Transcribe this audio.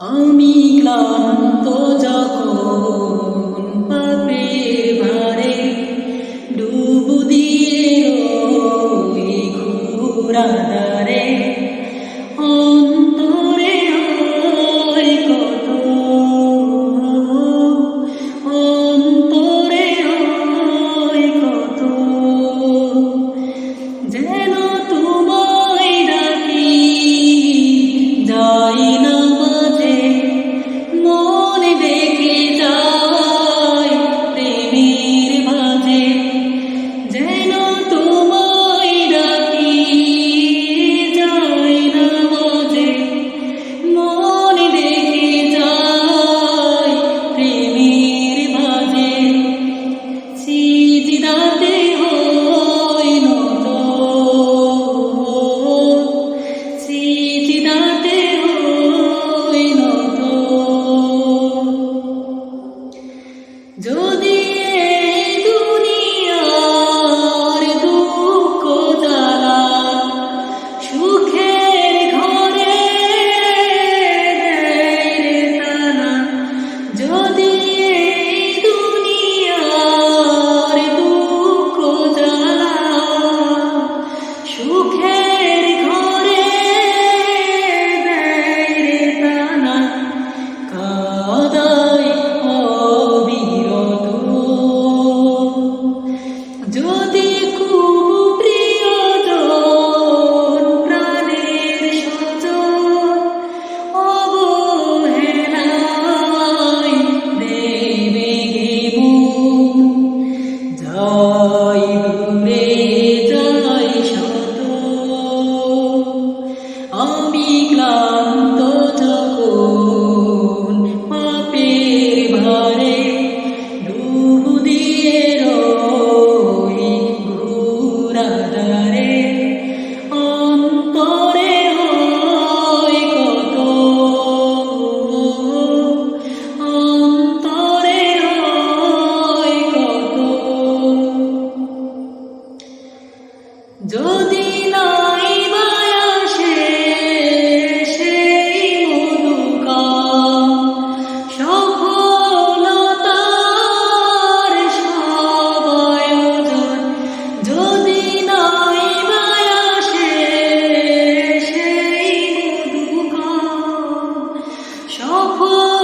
আমি ক্লান্ত যখন পাপে ভারে ডুব দিয়ে ঘোরা me. 说破